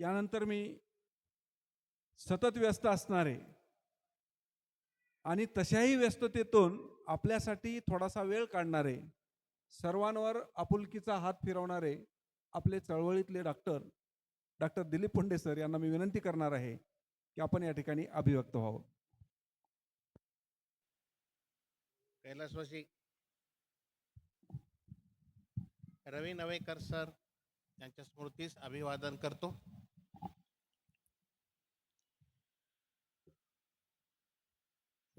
यानंतर मी सतत व्यस्त असणारे आणि तशाही व्यस्ततेतून आपल्यासाठी थोडासा वेळ काढणारे सर्वांवर आपुलकीचा हात फिरवणारे आपले चळवळीतले doctor doctor Dilip Punde sir यांना मी विनंती करणार आहे की आपण या ठिकाणी अभिव्यक्त व्हावं. कैलासवासी रवी नवेकर सर यांच्या स्मृतीस अभिवादन करतो.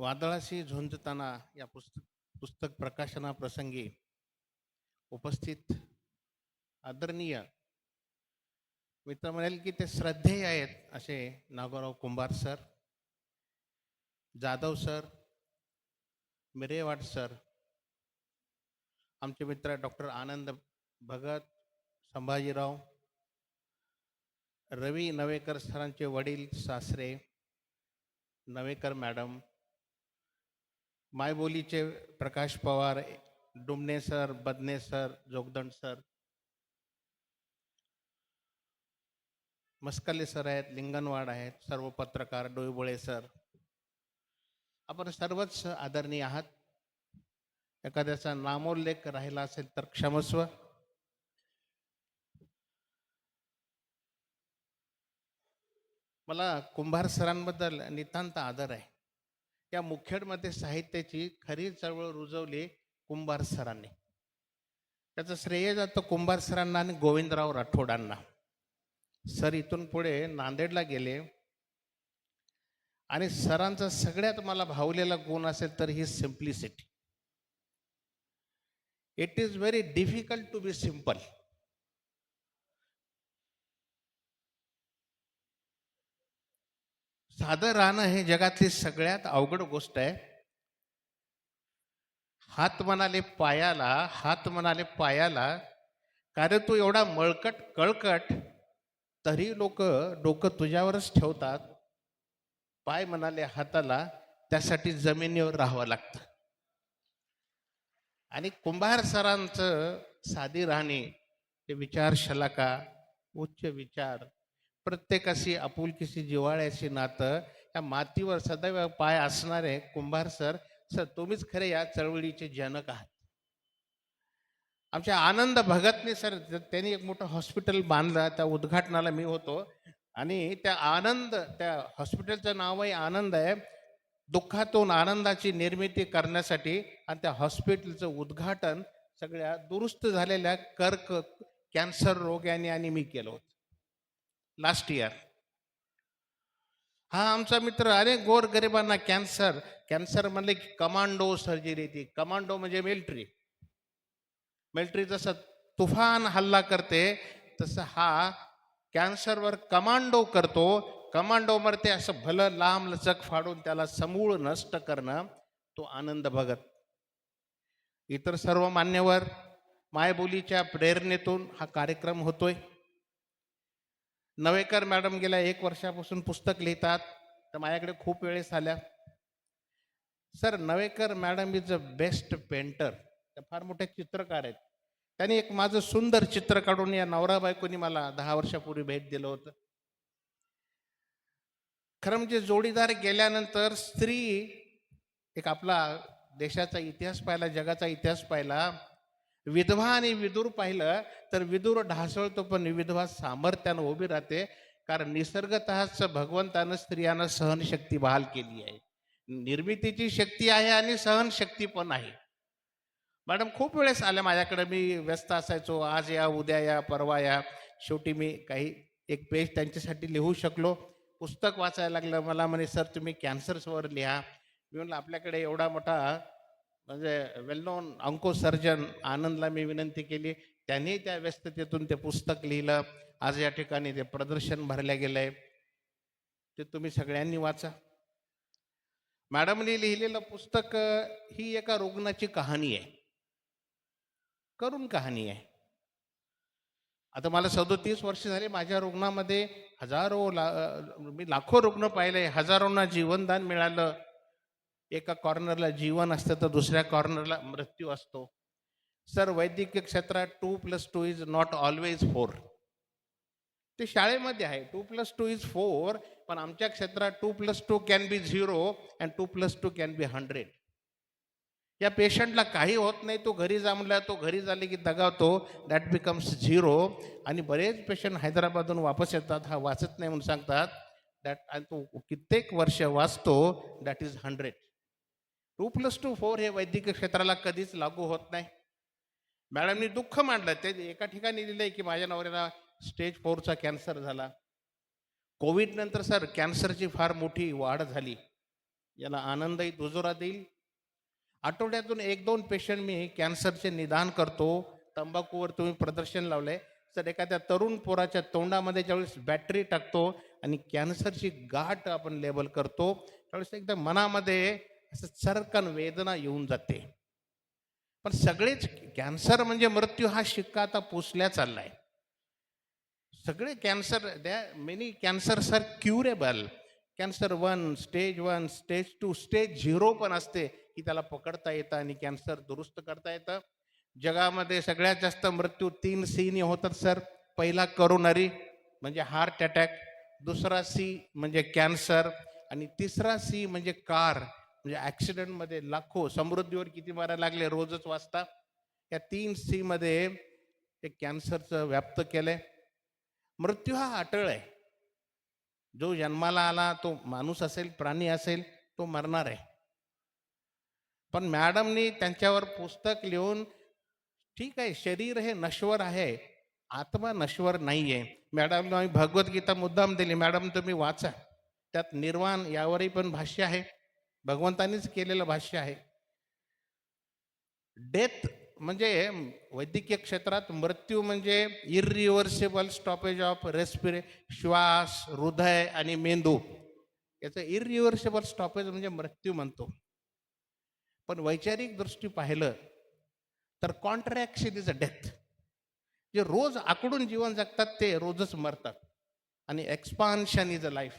वादळाशी झुंजताना या पुस्तक पुस्तक प्रकाशनाप्रसंगी उपस्थित आदरणीय मित्र म्हणेल की ते श्रद्धेय आहेत असे Nagorao Kumbhar sir Jadhav sir Mirewad sir आमचे मित्र डॉक्टर आनंद भगत संभाजीराव रवी नवेकर सरांचे वडील सासरे Navekar madam मायबोलीचे Prakash Pawar Dumne sir Badne sir Jogdand sir Maskale sir आहेत लिंगनवाड आहेत सर्व पत्रकार डोईबोळे सर. आपण सर्वच आदरणीय आहात. एखाद्याचा नामोल्लेख राहिला असेल तर क्षमस्व. मला कुंभार सरांबद्दल नितांत आदर आहे. त्या मुखेडमध्ये साहित्याची खरी चळवळ रुजवली कुंभार सरांनी. त्याचं श्रेय जातं कुंभार सरांना आणि गोविंदराव राठोडांना. सर इथून पुढे नांदेडला गेले. आणि सरांचा सगळ्यात मला भावलेला गुण असेल तर ही simplicity it is very difficult to be simple साधं राहणं हे जगातली सगळ्यात अवघड गोष्ट आहे. हात म्हणाले पायाला हात म्हणाले पायाला कारण तू एवढा मळकट कळकट तरी लोक डोकं तुझ्यावरच ठेवतात. पाय म्हणाले हाताला त्यासाठी जमिनीवर राहावं लागतं. आणि कुंभार सरांचं साधी राहणे ते विचार शलाका उच्च विचार प्रत्येकाशी आपुलकीशी जिव्हाळ्याशी नातं या मातीवर सदैव पाय असणारे कुंभार सर सर तुम्हीच खरे या चळवळीचे जनक आहात. आमच्या आनंद भगतने सर त्यांनी एक मोठं हॉस्पिटल बांधलं त्या उद्घाटनाला मी होतो आणि त्या आनंद त्या हॉस्पिटलचं नावही आनंद आहे. दुःखातून आनंदाची निर्मिती करण्यासाठी आणि त्या हॉस्पिटलचं उद्घाटन सगळ्या दुरुस्त झालेल्या कर्क कॅन्सर रोग्याने आणि मी केलं होतं. लास्ट इयर हा आमचा मित्र अरे गोर गरिबांना कॅन्सर कॅन्सर म्हणले की कमांडो सर्जरी ती. कमांडो म्हणजे मिलिटरी मिलिटरी जसं तुफान हल्ला करते तसं हा कॅन्सरवर कमांडो करतो. कमांडो मरते असं भलं लांब लचक फाडून त्याला समूळ नष्ट करणं तो आनंद भगत इतर सर्व मान्यवर मायबोलीच्या प्रेरणेतून हा कार्यक्रम होतोय. नवेकर मॅडम गेल्या एक वर्षापासून पुस्तक लिहितात. तर माझ्याकडे खूप वेळेस आल्या. Sir Navekar madam is a best painter. त्या फार मोठे चित्रकार आहेत. त्यांनी एक माझं सुंदर चित्र काढून या नवरा बायकोनी मला दहा वर्षापूर्वी भेट दिलं होतं. खरं म्हणजे जोडीदार गेल्यानंतर स्त्री एक आपला देशाचा इतिहास पाहिला जगाचा इतिहास पाहिला. विधवा आणि विदूर पाहिलं तर विदूर ढासळतो पण विधवा सामर्थ्यानं उभी राहते. कारण निसर्गतःच भगवंतानं स्त्रियांना सहनशक्ती बहाल केली आहे. निर्मितीची शक्ती आहे आणि सहनशक्ती पण आहे. मॅडम खूप वेळेस आल्या माझ्याकडे. मी व्यस्त असायचो. आज या उद्या या परवा या. शेवटी मी काही एक पेज त्यांच्यासाठी लिहू शकलो. पुस्तक वाचायला लागलं. मला म्हणे सर तुम्ही कॅन्सर्सवर लिहा. मी म्हणलं आपल्याकडे एवढा मोठा म्हणजे वेल नोन अंको सर्जन आनंदला मी विनंती केली. त्यांनी त्या व्यस्ततेतून ते पुस्तक लिहिलं. आज या ठिकाणी ते प्रदर्शन भरल्या गेलंय. ते तुम्ही सगळ्यांनी वाचा. मॅडमनी लिहिलेलं पुस्तक ही एका रुग्णाची कहाणी आहे. करून कहाणी आहे. आता मला सदोतीस वर्ष झाले माझ्या रुग्णामध्ये हजारो ला मी लाखो रुग्ण पाहिले. हजारोंना जीवनदान मिळालं. एका कॉर्नरला जीवन असतं तर दुसऱ्या कॉर्नरला मृत्यू असतो. सर वैद्यकीय क्षेत्रात two plus two is not always four ते शाळेमध्ये आहे. Two plus two is four पण आमच्या क्षेत्रात two plus two can be zero and two plus two can be hundred या पेशंटला काही होत नाही. तो घरी जमला तो घरी झाले की दगावतो. दॅट बिकम्स झिरो आणि बरेच पेशंट हैदराबादहून वापस येतात. हा वाचत नाही म्हणून सांगतात दॅट आणि तो कित्येक वर्ष वाचतो that is hundred two plus two four हे वैद्यकीय क्षेत्राला कधीच लागू होत नाही. मॅडमनी दुःख मांडलं. ते एका ठिकाणी लिहिलंय की माझ्या नवऱ्याला स्टेज फोरचा कॅन्सर झाला. कोविडनंतर सर कॅन्सरची फार मोठी वाढ झाली. याला आनंदही दुजोरा देईल. आठवड्यातून एक दोन पेशंट मी कॅन्सरचे निदान करतो. तंबाखूवर तुम्ही प्रदर्शन लावलंय. सर एखाद्या तरुण पोराच्या तोंडामध्ये ज्यावेळेस बॅटरी टाकतो आणि कॅन्सरची गाठ आपण लेबल करतो त्यावेळेस एकदम मनामध्ये असं चरकन वेदना येऊन जाते. पण सगळेच कॅन्सर म्हणजे मृत्यू हा शिक्का आता पोचल्या चाललाय. सगळे कॅन्सर द्या many cancers are curable cancer one stage one stage two stage zero पण असते की त्याला पकडता येतं आणि कॅन्सर दुरुस्त करता येतं. जगामध्ये सगळ्यात जास्त मृत्यू तीन सीने होतात सर. पहिला करोनरी म्हणजे हार्ट अटॅक दुसरा सी म्हणजे कॅन्सर आणि तिसरा सी म्हणजे कार म्हणजे ॲक्सिडेंटमध्ये लाखो समृद्धीवर किती मारायला लागले रोजच वाचता. या तीन सी मध्ये ते कॅन्सरचं व्याप्त केलंय. मृत्यू हा अटळ आहे. जो जन्माला आला तो माणूस असेल प्राणी असेल तो मरणार आहे. पण मॅडमनी त्यांच्यावर पुस्तक लिहून ठीक आहे शरीर हे नश्वर आहे आत्मा नश्वर नाही आहे मॅडमला आम्ही भगवद्गीता मुद्दाम दिली मॅडम तुम्ही वाचा. त्यात निर्वाण यावरही पण भाष्य आहे. भगवंतानीच केलेलं भाष्य आहे. डेथ म्हणजे वैद्यकीय क्षेत्रात मृत्यू म्हणजे इरिव्हर्सेबल स्टॉपेज ऑफ रेस्पिरे श्वास हृदय आणि मेंदू. याचं इरिव्हर्सेबल स्टॉपेज म्हणजे मृत्यू म्हणतो. पण वैचारिक दृष्टी पाहिलं तर कॉन्ट्रॅक्शन इज अ डेथ जे रोज आकडून जीवन जगतात ते रोजच मरतात. आणि एक्सपान्शन इज अ लाईफ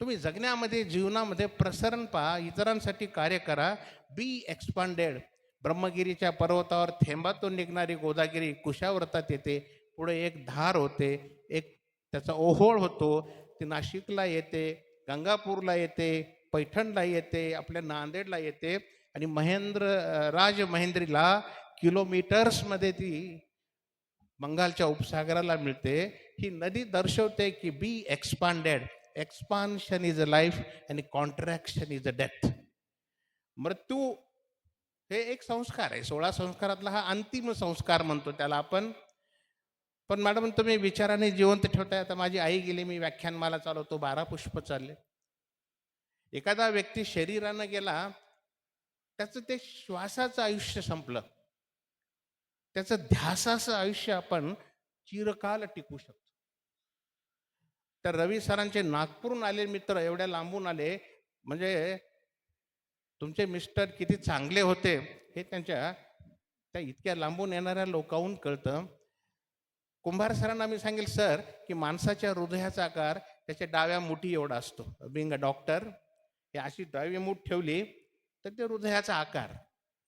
तुम्ही जगण्यामध्ये जीवनामध्ये प्रसरण पहा इतरांसाठी कार्य करा. बी एक्सपांडेड ब्रह्मगिरीच्या पर्वतावर थेंबातून निघणारी गोदागिरी कुशावर्तात येते. पुढे एक धार होते. एक त्याचा ओहोळ होतो. ती नाशिकला येते गंगापूरला येते पैठणला येते आपल्या नांदेडला येते. आणि महेंद्र राज महेंद्रीला किलोमीटर्समध्ये ती बंगालच्या उपसागराला मिळते. ही नदी दर्शवते की be expanded expansion is a life आणि कॉन्ट्रॅक्शन इज अ डेथ मृत्यू हे एक संस्कार आहे. सोळा संस्कारातला हा अंतिम संस्कार म्हणतो त्याला आपण. पण मॅडम तुम्ही विचाराने जिवंत ठेवताय. आता माझी आई गेली मी व्याख्यानमाला चालवतो बारा पुष्प चालले. एखादा व्यक्ती शरीरानं गेला त्याचं ते श्वासाचं आयुष्य संपलं. त्याचं ध्यासाचं आयुष्य आपण चिरकाल टिकू शकतो. तर रवी सरांचे नागपूरहून आले मित्र एवढ्या लांबून आले. म्हणजे तुमचे मिस्टर किती चांगले होते हे त्यांच्या त्या इतक्या लांबून येणाऱ्या लोकांहून कळतं. कुंभार सरांना मी सांगेल सर की माणसाच्या हृदयाचा आकार त्याच्या डाव्या मुठी एवढा असतो. बिंग अ डॉक्टर हे अशी डावी मूठ ठेवली तर ते हृदयाचा आकार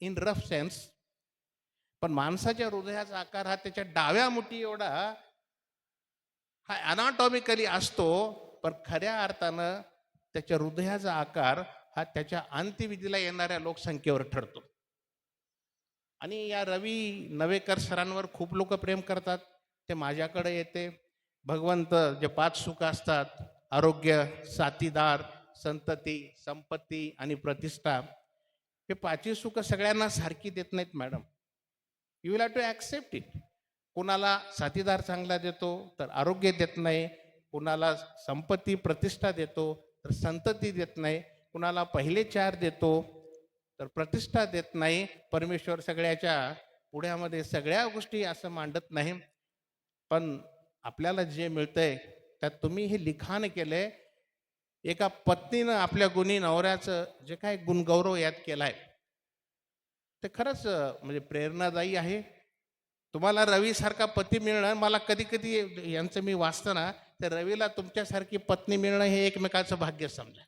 इन रफ सेन्स. पण माणसाच्या हृदयाचा आकार हा त्याच्या डाव्या मुठी एवढा हा अनाटॉमिकली असतो पण खऱ्या अर्थानं त्याच्या हृदयाचा आकार हा त्याच्या अंत्यविधीला येणाऱ्या लोकसंख्येवर ठरतो. आणि या रवी नवेकर सरांवर खूप लोक प्रेम करतात. ते माझ्याकडे येते. भगवंत जे पाच सुख असतात आरोग्य साथीदार संतती संपत्ती आणि प्रतिष्ठा हे पाचही सुख सगळ्यांना सारखी देत नाहीत madam. You will have to accept it कुणाला साथीदार चांगला देतो तर आरोग्य देत नाही. कुणाला संपत्ती प्रतिष्ठा देतो तर संतती देत नाही. कुणाला पहिले चार देतो तर प्रतिष्ठा देत नाही. परमेश्वर सगळ्याच्या पुढ्यामध्ये सगळ्या गोष्टी असं मांडत नाही. पण आपल्याला जे मिळतंय त्यात तुम्ही हे लिखाण केलंय. एका पत्नीनं आपल्या गुणी नवऱ्याचं जे काय गुणगौरव यात केलाय ते खरंच म्हणजे प्रेरणादायी आहे. तुम्हाला रवीसारखा पती मिळणं मला कधी कधी यांचं मी वाचताना तर रवीला तुमच्यासारखी पत्नी मिळणं हे एकमेकाचं भाग्य समजा.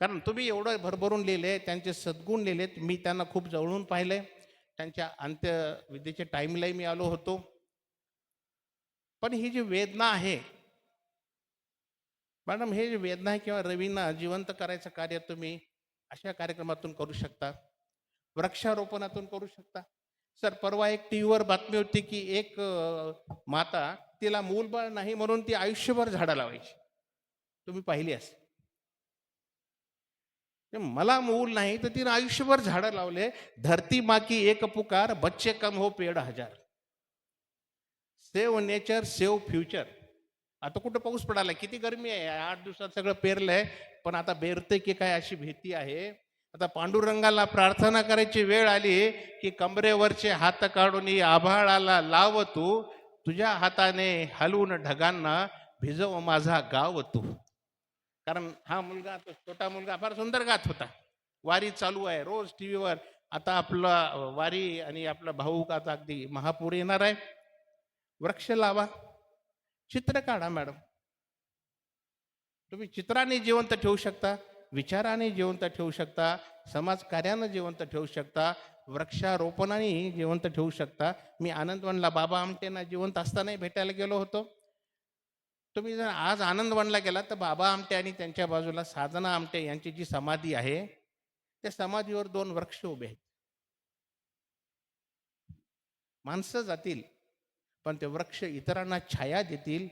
कारण तुम्ही एवढं भरभरून लिहिले त्यांचे सद्गुण लिहिलेत मी त्यांना खूप जवळून पाहिले. त्यांच्या अंत्यविधीचे टाईमलाही मी आलो होतो. पण ही जी वेदना आहे मॅडम हे जी वेदना आहे किंवा रवींना जिवंत करायचं कार्य तुम्ही अशा कार्यक्रमातून करू शकता. वृक्षारोपणातून करू शकता. सर परवा एक टी व्हीवर बातमी होती की एक माता तिला मूलबाळ नाही म्हणून ती आयुष्यभर झाडं लावायची. तुम्ही पाहिली असेल. ते मला मूल नाही तर तिने आयुष्यभर झाडं लावले. धरती माकी एक पुकार बच्चे कम हो पेड हजार. Save nature save future. आता कुठं पाऊस पडाला किती गरमी आहे? आठ दिवसात सगळं पेरलंय. पण आता बेरते की काय अशी भीती आहे? आता पांडुरंगाला प्रार्थना करायची वेळ आली की कमरेवरचे हात काढून आभाळाला लाव तू. तुझ्या हाताने हलवून ढगांना भिजव माझा गाव तू. कारण हा मुलगा तो छोटा मुलगा फार सुंदर गात होता. वारी चालू आहे रोज टी व्हीवर आता आपला वारी आणि आपला भाऊ आता अगदी महापूर येणार आहे. वृक्ष लावा. चित्र काढा मॅडम. तुम्ही चित्राने जिवंत ठेवू शकता. विचाराने जिवंत ठेवू शकता समाजकार्यानं जिवंत ठेवू शकता वृक्षारोपणाने जिवंत ठेवू शकता. मी आनंदवनला बाबा आमटेंना जिवंत असतानाही भेटायला गेलो होतो. तुम्ही जर आज आनंदवनला गेला तर बाबा आमटे आणि त्यांच्या बाजूला साधना आमटे यांची जी समाधी आहे त्या समाधीवर दोन वृक्ष उभे आहेत. माणसं जातील पण ते वृक्ष इतरांना छाया देतील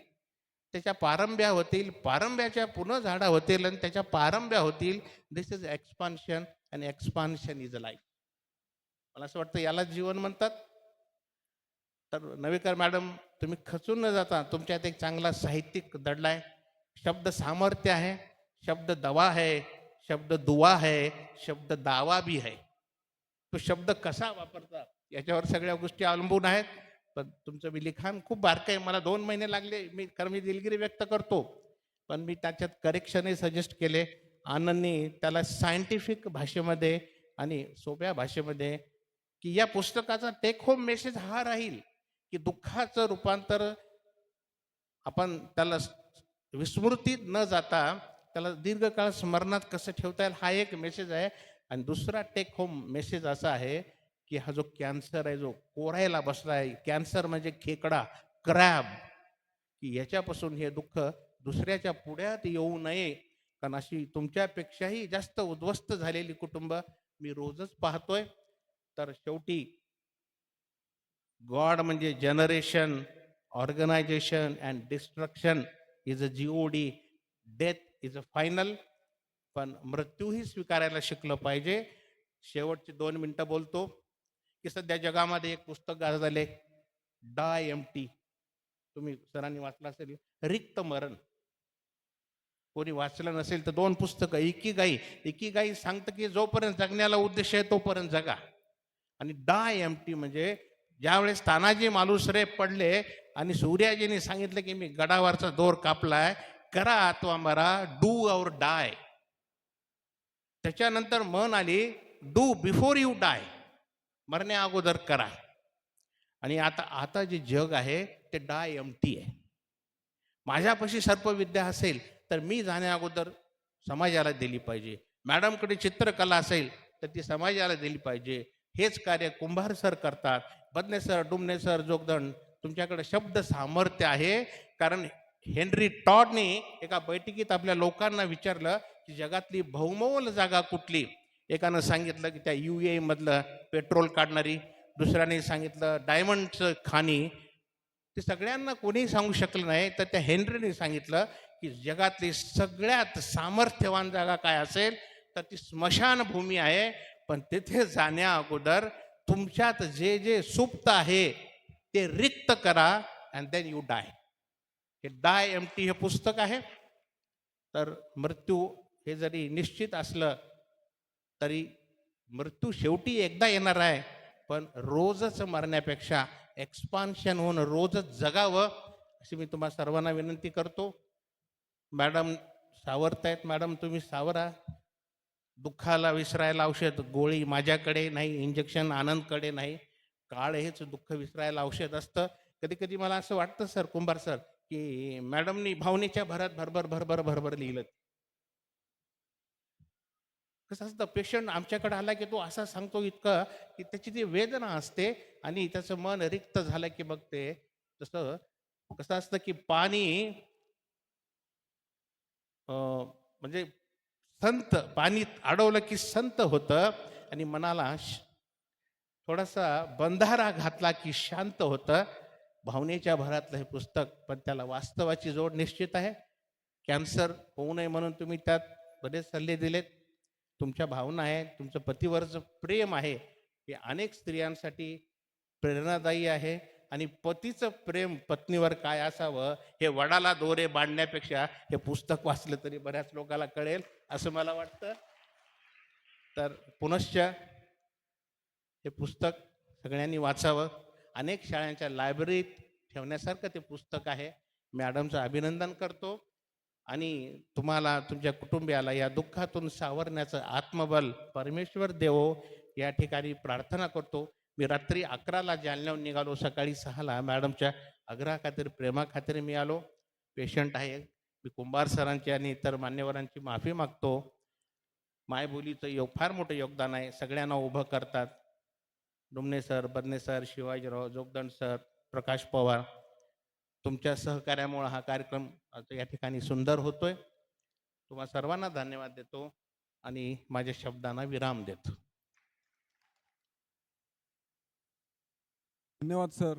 त्याच्या पारंब्या होतील पारंब्याच्या पुन्हा झाडा होतील आणि त्याच्या पारंब्या होतील. This is expansion and expansion is a life मला असं वाटतं याला जीवन म्हणतात. तर नवेकर मॅडम तुम्ही खचून न जाता तुमच्यात एक चांगला साहित्यिक दडला आहे शब्द सामर्थ्य आहे शब्द दवा आहे शब्द दुवा आहे शब्द दावा बी आहे. तो शब्द कसा वापरता याच्यावर सगळ्या गोष्टी अवलंबून आहेत. पण तुमचं मी लिखाण खूप बारकं आहे. मला दोन महिने लागले. मी कारण मी दिलगिरी व्यक्त करतो. पण मी त्याच्यात करेक्शनही सजेस्ट केले. आनंदनी त्याला सायंटिफिक भाषेमध्ये आणि सोप्या भाषेमध्ये की या पुस्तकाचा टेक होम मेसेज हा राहील की दुःखाचं रूपांतर आपण त्याला विस्मृतीत न जाता त्याला दीर्घकाळ स्मरणात कसं ठेवता येईल हा एक मेसेज आहे. आणि दुसरा टेक होम मेसेज असा आहे की हा जो कॅन्सर आहे जो कोरायला बसला आहे कॅन्सर म्हणजे खेकडा क्रॅब की याच्यापासून हे दुःख दुसऱ्याच्या पुढ्यात येऊ नये. कारण अशी तुमच्यापेक्षाही जास्त उद्ध्वस्त झालेली कुटुंब मी रोजच पाहतोय. तर शेवटी गॉड म्हणजे generation organization and destruction is a G O D O D death is a final. पण मृत्यूही स्वीकारायला शिकलं पाहिजे. शेवटची दोन मिनिटं बोलतो. की सध्या जगामध्ये एक पुस्तक गाजले डाय एम टी. तुम्ही सरांनी वाचलं असेल रिक्त मरण. कोणी वाचलं नसेल तर दोन पुस्तकं एकी गाई एकी गाई सांगतं की जोपर्यंत जगण्याला उद्देश आहे तोपर्यंत जगा. आणि डाय एम टी म्हणजे ज्यावेळेस तानाजी मालुसरे पडले आणि सूर्याजीने सांगितलं की मी गडावरचा दोर कापलाय करा अथवा मरा डू और डाय. त्याच्यानंतर मन आली डू बिफोर यू डाय. मरण्या अगोदर करा. आणि आता आता जे जग आहे ते डाय एम टी आहे. माझ्यापाशी सर्पविद्या असेल तर मी जाण्या अगोदर समाजाला दिली पाहिजे. मॅडमकडे चित्रकला असेल तर ती समाजाला दिली पाहिजे. हेच कार्य कुंभार सर करतात. बदने सर डुमने सर जोगदंड तुमच्याकडे शब्द सामर्थ्य आहे. कारण हेनरी टॉडने एका बैठकीत आपल्या लोकांना विचारलं की जगातली बहुमोल जागा कुठली? एकानं सांगितलं की त्या यू एमधलं पेट्रोल काढणारी दुसऱ्याने सांगितलं डायमंडचं खाणी. ते सगळ्यांना कोणीही सांगू शकलं नाही तर त्या हेनरीने सांगितलं की जगातली सगळ्यात सामर्थ्यवान जागा काय असेल तर ती स्मशानभूमी आहे. पण तिथे जाण्या अगोदर तुमच्यात जे जे सुप्त आहे ते रिक्त करा अँड देन यू डाय हे डाय एम टी हे पुस्तक आहे. तर मृत्यू हे जरी निश्चित असलं तरी मृत्यू शेवटी एकदा येणार आहे पण रोजच मरण्यापेक्षा एक्सपान्शन होऊन रोजच जगावं अशी मी तुम्हा सर्वांना विनंती करतो. मॅडम सावरतायत मॅडम तुम्ही सावरा. दुःखाला विसरायला औषध गोळी माझ्याकडे नाही इंजेक्शन आनंदकडे नाही. काळ हेच दुःख विसरायला औषध असतं. कधी कधी मला असं वाटतं सर कुंभार सर की मॅडमनी भावनेच्या भरात भरभर भरभर भरभर लिहिलं कसं असतं पेशंट आमच्याकडे आला की तो असा सांगतो इतकं की त्याची ती वेदना असते आणि त्याचं मन रिक्त झालं की मग ते तसं कसं असतं की पाणी म्हणजे संत पाणी अडवलं की संत होतं आणि मनाला श- थोडासा बंधारा घातला की शांत होतं. भावनेच्या भरातलं हे पुस्तक पण त्याला वास्तवाची जोड निश्चित आहे. कॅन्सर होऊ नये म्हणून तुम्ही त्यात बरेच सल्ले दिलेत. तुमच्या भावना आहे तुमचं पतीवरचं प्रेम आहे हे अनेक स्त्रियांसाठी प्रेरणादायी आहे. आणि पतीचं प्रेम पत्नीवर काय असावं हे वडाला दोरे बांधण्यापेक्षा हे पुस्तक वाचलं तरी बऱ्याच लोकांना कळेल असं मला वाटतं. तर पुनश्च हे पुस्तक सगळ्यांनी वाचावं. अनेक शाळांच्या लायब्ररीत ठेवण्यासारखं ते पुस्तक आहे. मॅडमचं अभिनंदन करतो. आणि तुम्हाला तुमच्या कुटुंबियाला या दुःखातून सावरण्याचं आत्मबल परमेश्वर देवो या ठिकाणी प्रार्थना करतो. मी रात्री अकराला जालन्याहून निघालो सकाळी सहाला. मॅडमच्या आग्रहाखातीर प्रेमाखातीर मी आलो. पेशंट आहे. मी कुंभार सरांची आणि इतर मान्यवरांची माफी मागतो. मायबोलीचं योग फार मोठं योगदान आहे. सगळ्यांना उभं करतात. Dumne sir Badne sir Shivajirao Jogdand sir Prakash Pawar तुमच्या सहकार्यामुळे हा कार्यक्रम या ठिकाणी सुंदर होतोय. तुम्हा सर्वांना धन्यवाद देतो आणि माझ्या शब्दांना विराम देतो. धन्यवाद सर.